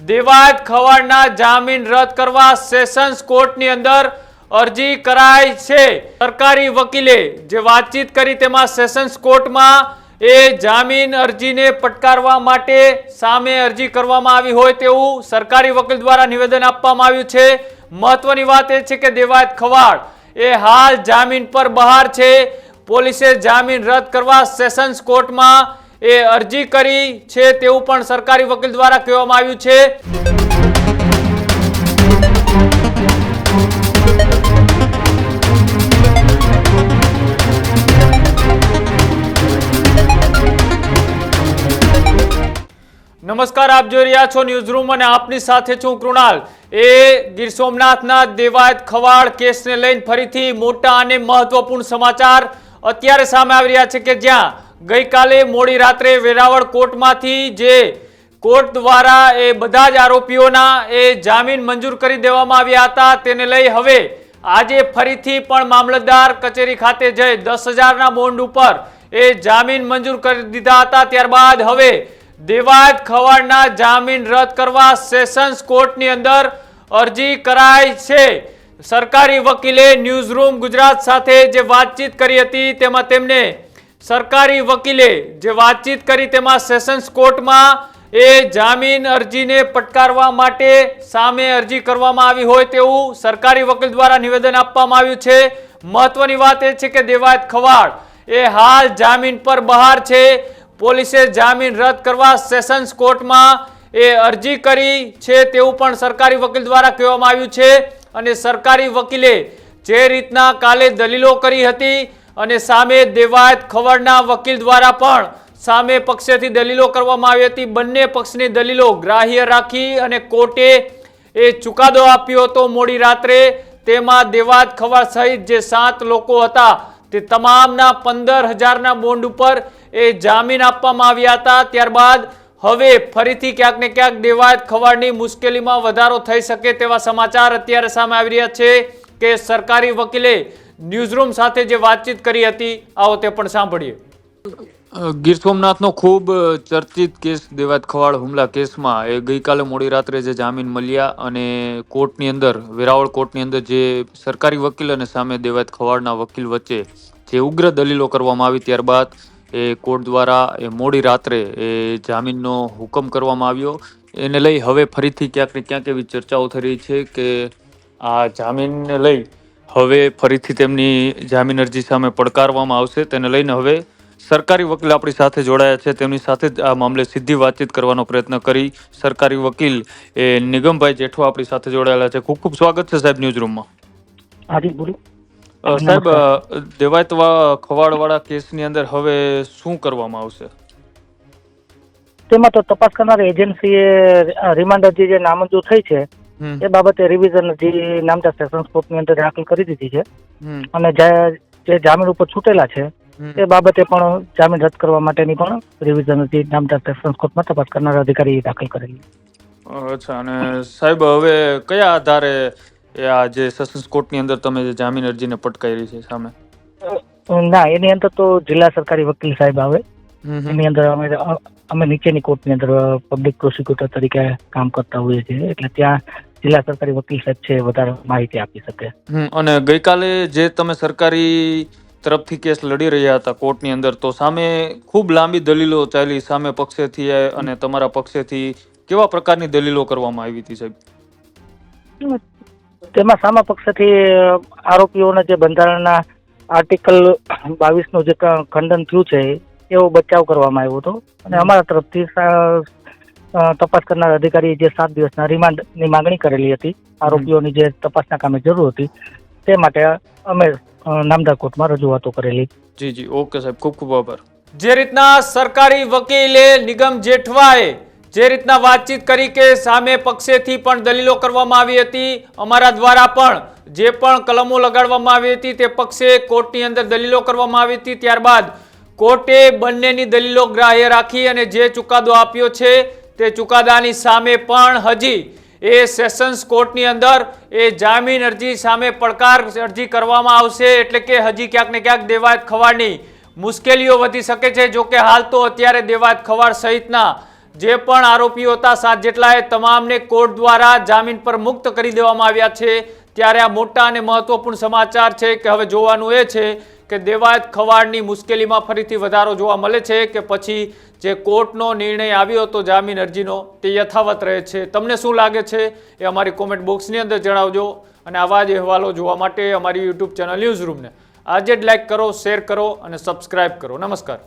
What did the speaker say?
દેવાયત ખવાડના જામીન રદ કરવા સેશન્સ કોર્ટની અંદર અરજી કરાઈ છે. સરકારી વકીલે જે વાતચીત કરી તેમાં સેશન્સ કોર્ટમાં એ જામીન અરજીને પટકારવા માટે સામે અરજી કરવામાં આવી હોય તેવું સરકારી વકીલ દ્વારા નિવેદન આપવામાં આવ્યું છે. મહત્વની વાત એ છે કે દેવાયત ખવાડ એ હાલ જામીન પર બહાર છે. પોલીસે જામીન રદ કરવા સેશન્સ કોર્ટમાં એ અરજી કરી છે તેવું પણ સરકારી વકીલ દ્વારા કહેવામાં આવ્યું છે. નમસ્કાર, આપ જોઈ રહ્યા છો ન્યૂઝ રૂમ અને આપની સાથે છું કૃણાલ. એ ગીર સોમનાથના દેવાયત ખવાડ કેસને લઈને ફરીથી મોટા અને મહત્વપૂર્ણ સમાચાર અત્યારે સામે આવી રહ્યા છે કે જ્યાં ગઈકાલે મોડી રાત્રે વેરાવળ કોર્ટમાંથી જે કોર્ટ દ્વારા એ બધા જ આરોપીઓના એ જામીન મંજૂર કરી દેવામાં આવ્યા હતા, તેને લઈ હવે આજે ફરીથી પણ મામલતદાર કચેરી ખાતે જઈ દસ હજારના બોન્ડ ઉપર એ જામીન મંજૂર કરી દીધા હતા. ત્યારબાદ હવે દેવાદ ખવાડના જામીન રદ કરવા સેશન્સ કોર્ટની અંદર અરજી કરાઈ છે. સરકારી વકીલે ન્યૂઝ રૂમ ગુજરાત સાથે જે વાતચીત કરી હતી, તેમાં તેમને સરકારી વકીલે જે વાતચીત કરી તેમાં સેશન્સ કોર્ટમાં એ જામીન અરજીને પટકારવા માટે સામે અરજી કરવામાં આવી હોય તેવું સરકારી વકીલ દ્વારા નિવેદન આપવામાં આવ્યું છે. મહત્વની વાત એ છે કે દેવાયત ખવાડ એ હાલ જામીન પર બહાર છે. પોલીસે જામીન રદ કરવા સેશન્સ કોર્ટમાં એ અરજી કરી છે તેવું પણ સરકારી વકીલ દ્વારા કહેવામાં આવ્યું છે. અને સરકારી વકીલે જે રીતના કાલે દલીલો કરી હતી અને સામે દેવાયત ખવડના વકીલ દ્વારા પણ સામે પક્ષેથી દલીલો કરવામાં આવી હતી. બંને પક્ષની દલીલો ગ્રાહ્ય રાખી અને કોર્ટે એ ચુકાદો આપ્યો હતો મોડી રાત્રે. તેમાં દેવાત ખવાડ સહિત જે સાત લોકો હતા તે તમામના પંદર હજારના બોન્ડ ઉપર એ જામીન આપવામાં આવ્યા હતા. ત્યારબાદ હવે ફરીથી ક્યાંક ને ક્યાંક દેવાયત ખવાડની મુશ્કેલીમાં વધારો થઈ શકે તેવા સમાચાર અત્યારે સામે આવી રહ્યા છે કે સરકારી વકીલે ન્યૂઝરૂમ સાથે જે વાતચીત કરી હતી, આવો તે પણ સાંભળીએ. ગીર સોમનાથનો ખૂબ ચર્ચિત કેસ, દેવાત ખવાડ હુમલા કેસમાં એ ગઈકાલે મોડી રાત્રે જે જામીન મળ્યા અને કોર્ટની અંદર, વેરાવળ કોર્ટની અંદર જે સરકારી વકીલ અને સામે દેવાત ખવાડના વકીલ વચ્ચે જે ઉગ્ર દલીલો કરવામાં આવી ત્યારબાદ એ કોર્ટ દ્વારા એ મોડી રાત્રે એ જામીનનો હુકમ કરવામાં આવ્યો. એને લઈ હવે ફરીથી ક્યાંક ને ક્યાંક એવી ચર્ચાઓ થઈ રહી છે કે આ જામીનને લઈ હવે ફરીથી તેમની જામીન અરજી સામે પડકારવામાં આવશે. તેને લઈને હવે સરકારી વકીલ આપણી સાથે જોડાયા છે. તેમની સાથે જ આ મામલે સીધી વાતચીત કરવાનો પ્રયત્ન કરી સરકારી વકીલ એ નિગમભાઈ જેઠો આપણી સાથે જોડાયેલા છે. ખૂબ ખૂબ સ્વાગત છે સાહેબ ન્યૂઝ રૂમમાં સાહેબ દેવાયતવા દેવાયત ખવાડવાળા કેસની અંદર હવે શું કરવામાં આવશે? તેમાં તો તપાસ કરનાર એજન્સીએ રિમાન્ડ અરજી જે નામંજૂર થઈ છે એ બાબતે રિવિઝન જે નામતા સેશન્સ કોર્ટની અંદર દાખલ કરી દીધી છે. અને જે જામીન ઉપર છૂટેલા છે એ બાબતે પણ જામીન રદ કરવા માટેની પણ રિવિઝન જે નામતા સેશન્સ કોર્ટમાં તપાસ કરનાર અધિકારીએ દાખલ કરેલી. અચ્છા અને સાહેબ હવે કયા આધારે આ જે સેશન્સ કોર્ટની અંદર તમે જે જામીન અરજીને પટકારી છે સામે? ના એની અંદર તો જિલ્લા સરકારી વકીલ સાહેબ આવે. એની અંદર અમે અમે નીચેની કોર્ટની અંદર પબ્લિક પ્રોસિક્યુટર તરીકે કામ કરતા હોઈએ છીએ. એટલે ત્યાં જિલ્લા સરકારી વકીલ સાહેબ છે વધારે માહિતી આપી શકે. અને ગઈકાલે જે તમે સરકારી તરફથી કેસ લડી રહ્યા હતા કોર્ટની અંદર તો સામે ખૂબ લાંબી દલીલો ચાલી સામે પક્ષેથી અને તમારા પક્ષેથી કેવા પ્રકારની દલીલો કરવામાં આવી હતી સાહેબ? તેમાં સામા પક્ષથી આરોપીઓને જે બંધારણના આર્ટિકલ બાવીસનું જે ખંડન થયું છે એવો બચાવ કરવામાં આવ્યો હતો. અને અમારા તરફથી તપાસ કરનાર અધિકારી જે સાત દિવસના રિમાન્ડની માંગણી કરેલી હતી, આરોપીઓની જે તપાસના કામે જરૂર હતી, તે માટે અમે નામદાર કોર્ટમાં રજૂઆતો કરેલી. જી જી. ઓકે સાહેબ, ખૂબ ખૂબ આભાર. જે રીતના સરકારી વકીલે નિગમ જેઠવાએ જે રીતના વાતચીત કરી કે સામે પક્ષેથી પણ દલીલો કરવામાં આવી હતી, અમારા દ્વારા પણ જે પણ કલમો લગાડવામાં આવી હતી, તે પક્ષે કોર્ટની અંદર દલીલો કરવામાં આવી હતી. ત્યારબાદ કોર્ટે બંનેની દલીલો ગ્રાહ્ય રાખી અને જે ચુકાદો આપ્યો છે તે ચુકાદાની સામે પણ હજી એ સેશન્સ કોર્ટની અંદર એ જામીન અરજી સામે પડકાર અરજી કરવામાં આવશે એટલે કે હજી ક્યાંક ને ક્યાંક દેવાયત ખવાડની મુશ્કેલીઓ વધી શકે છે. જો કે હાલ તો અત્યારે દેવાયત ખવાડ સહિતના જે પણ આરોપીઓ હતા, સાત જેટલા એ તમામને કોર્ટ દ્વારા જામીન પર મુક્ત કરી દેવામાં આવ્યા છે. ત્યારે આ મોટા અને મહત્વપૂર્ણ સમાચાર છે કે હવે જોવાનું એ છે કે દેવાયત ખવાડની મુશ્કેલીમાં ફરીથી વધારો જોવા મળે છે કે પછી જે કોર્ટનો નિર્ણય આવ્યો હતો જામીન અરજીનો, તે યથાવત રહે છે. તમને શું લાગે છે એ અમારી કોમેન્ટ બોક્સની અંદર જણાવજો અને આવા જ અહેવાલો જોવા માટે અમારી યુટ્યુબ ચેનલ ન્યૂઝ રૂમને આજે જ લાઈક કરો શેર કરો અને સબસ્ક્રાઇબ કરો. નમસ્કાર.